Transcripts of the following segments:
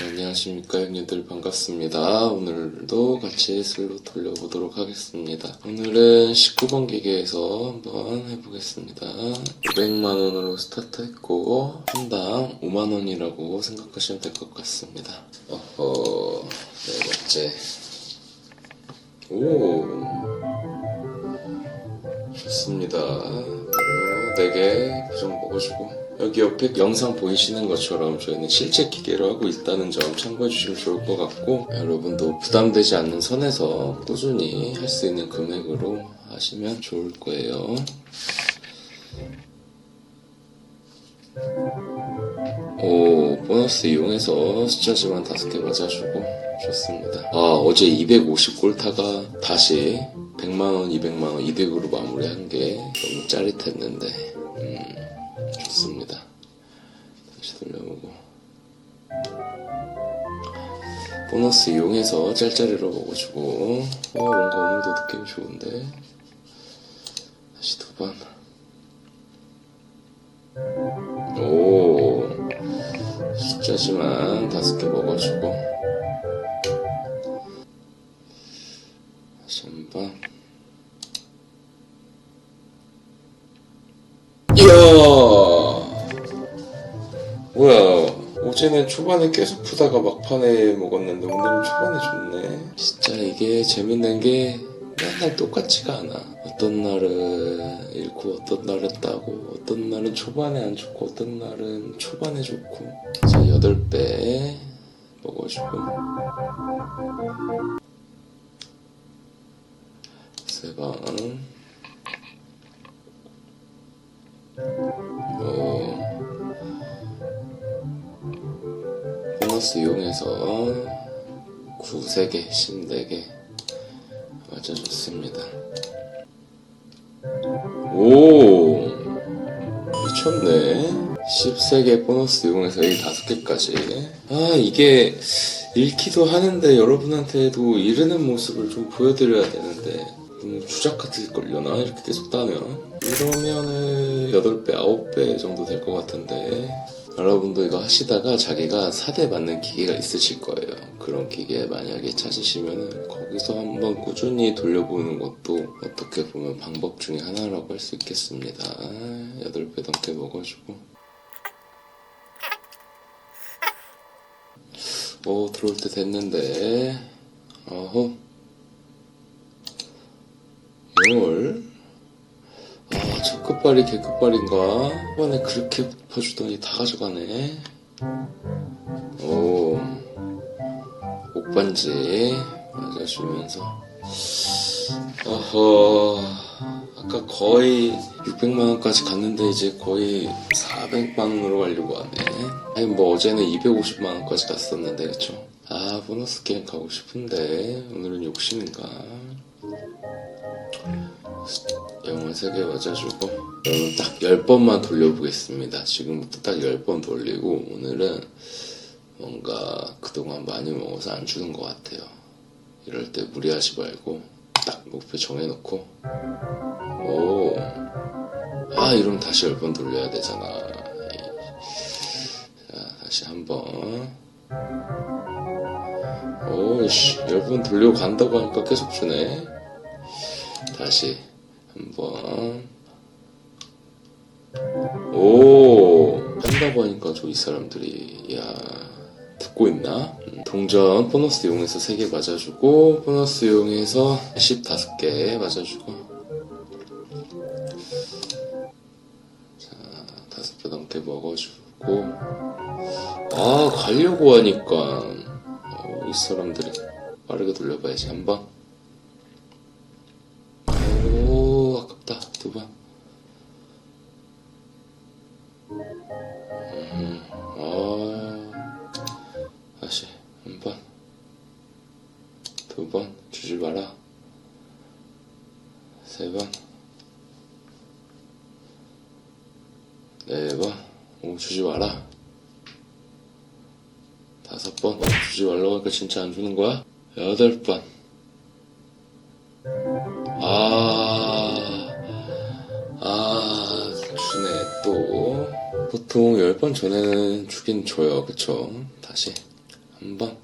안녕하십니까 형님들 반갑습니다. 오늘도 같이 슬롯 돌려보도록 하겠습니다. 오늘은 19번 기계에서 한번 해보겠습니다. 500만원으로 스타트했고 한당 5만원이라고 생각하시면 될 것 같습니다. 어허 네 번째 오 좋습니다. 네개 부정 먹어주고 여기 옆에 영상 보이시는 것처럼 저희는 실제 기계로 하고 있다는 점 참고해 주시면 좋을 것 같고 여러분도 부담되지 않는 선에서 꾸준히 할 수 있는 금액으로 하시면 좋을 거예요. 오 보너스 이용해서 숫자 지만 다섯 개 맞아주고 좋습니다. 아 어제 250 골타가 다시 100만원, 200만원 이득으로 마무리한 게 너무 짜릿했는데 음, 좋습니다. 다시 돌려보고. 보너스 이용해서 짤짤이로 먹어주고. 어 뭔가 오늘도 느낌이 좋은데? 다시 두 번. 오 숫자지만 다섯 개 먹어주고. 다시 한번. 이야 어제는 초반에 계속 푸다가 막판에 먹었는데 오늘은 초반에 좋네. 진짜 이게 재밌는 게 맨날 똑같지가 않아. 어떤 날은 잃고 어떤 날은 따고 어떤 날은 초반에 안 좋고 어떤 날은 초반에 좋고. 자 8배 먹어주고 세 번 보너스 이용해서 9 3개, 10 4개 맞아줬습니다. 오, 미쳤네. 13개 보너스 이용해서 이 5개까지. 아, 이게 읽기도 하는데 여러분한테도 이르는 모습을 좀 보여드려야 되는데 너무 주작 같을걸려나? 이렇게 계속 따면. 이러면은 8배, 9배 정도 될 것 같은데 여러분도 이거 하시다가 자기가 4대 맞는 기계가 있으실 거예요. 그런 기계 만약에 찾으시면은 거기서 한번 꾸준히 돌려보는 것도 어떻게 보면 방법 중에 하나라고 할 수 있겠습니다. 8배 넘게 먹어주고. 오, 들어올 때 됐는데. 어허. 열. 아, 첫 끝발이 개끝발인가? 이번에 그렇게 퍼주더니 다 가져가네. 오, 옥반지 맞아주면서. 어허, 아까 거의 600만원까지 갔는데 이제 거의 400만원으로 가려고 하네. 아니, 뭐 어제는 250만원까지 갔었는데, 그쵸? 아, 보너스 게임 가고 싶은데, 오늘은 욕심인가? 영을 3개 맞아주고 여러분 딱 10번만 돌려보겠습니다. 지금부터 딱 10번 돌리고 오늘은 뭔가 그동안 많이 먹어서 안 주는 것 같아요. 이럴 때 무리하지 말고 딱 목표 정해놓고 오. 아 이러면 다시 10번 돌려야 되잖아. 자 다시 한번. 오씨 10번 돌리고 간다고 하니까 계속 주네. 다시 한번. 오 한다고 하니까 저 이 사람들이 야 듣고 있나? 음, 동전 보너스 이용해서 3개 맞아주고 보너스 이용해서 15개 맞아주고. 자 5배 넘게 먹어주고. 아 가려고 하니까 어, 이 사람들이 빠르게 돌려봐야지. 한번 오, 아깝다. 두 번. 음, 아, 다시, 한 번. 두 번. 주지 마라. 세 번. 네 번. 오, 주지 마라. 다섯 번. 어, 주지 말라고 하니까 진짜 안 주는 거야? 여덟 번. 아, 보통 10번 전에는 주긴 줘요, 그쵸? 다시. 한 번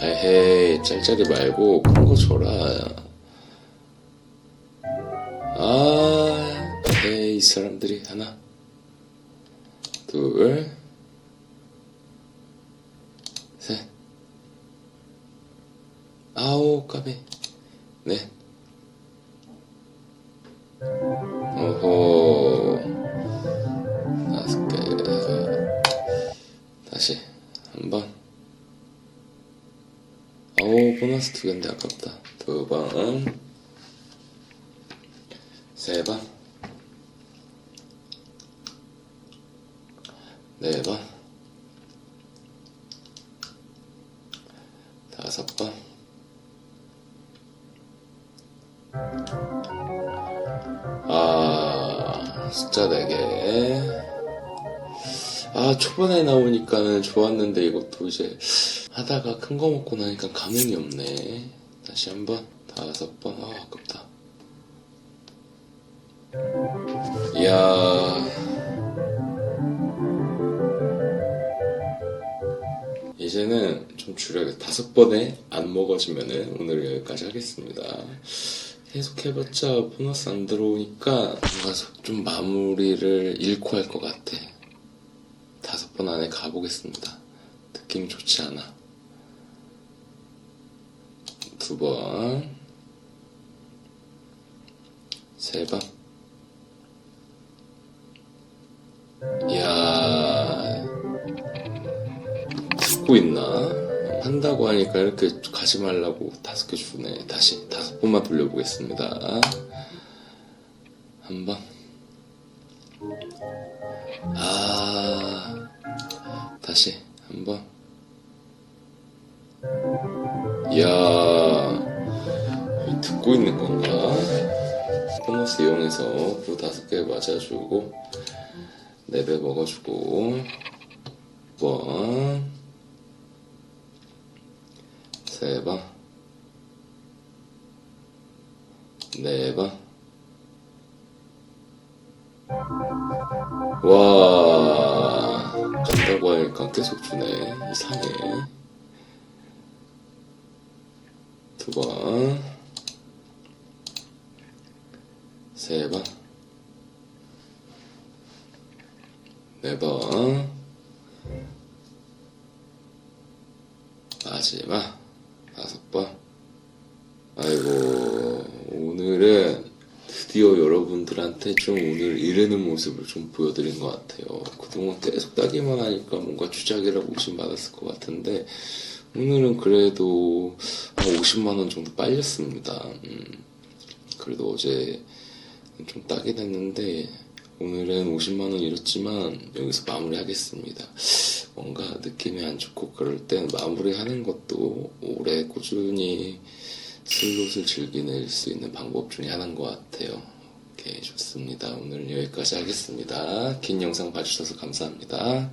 에헤이 짤짤이 말고 큰 거 줘라 아 에이 이 사람들이 하나 둘 셋. 아오, 까비. 네. 오호. 오, 보너스 두 개인데 아깝다. 두 번. 세 번. 네 번. 다섯 번. 아, 숫자 4개. 아, 초반에 나오니까는 좋았는데 이것도 이제 하다가 큰 거 먹고 나니까 감흥이 없네. 다시 한 번. 다섯 번. 아, 아깝다. 이야. 이제는 좀 줄여야겠다. 다섯 번에 안 먹어지면은 오늘 여기까지 하겠습니다. 계속 해봤자 보너스 안 들어오니까 뭔가 좀 마무리를 잃고 할 것 같아. 다섯 번 안에 가보겠습니다. 느낌이 좋지 않아. 두 번, 세 번. 이야, 듣고 있나? 한다고 하니까 이렇게 가지 말라고 다섯 개 주네. 다시 다섯 번만 돌려보겠습니다. 한 번. 아, 다시 한 번. 건가? 보너스 이용해서 그 다섯 개 맞아주고, 네 배 먹어주고, 번, 세 번, 네 번. 와, 간다고 하니까 계속 주네. 이상해. 두 번, 세 번, 네 번, 마지막 다섯 번. 아이고, 오늘은 드디어 여러분들한테 좀 오늘 이르는 모습을 좀 보여드린 것 같아요. 그동안 계속 따기만 하니까 뭔가 주작이라고 의심 받았을 것 같은데, 오늘은 그래도 한 50만원 정도 빨렸습니다. 음, 그래도 어제 좀 따긴 했는데, 오늘은 50만원 잃었지만, 여기서 마무리하겠습니다. 뭔가 느낌이 안 좋고 그럴 땐 마무리하는 것도 오래 꾸준히 슬롯을 즐기는 수 있는 방법 중에 하나인 것 같아요. 오케이, 좋습니다. 오늘 여기까지 하겠습니다. 긴 영상 봐주셔서 감사합니다.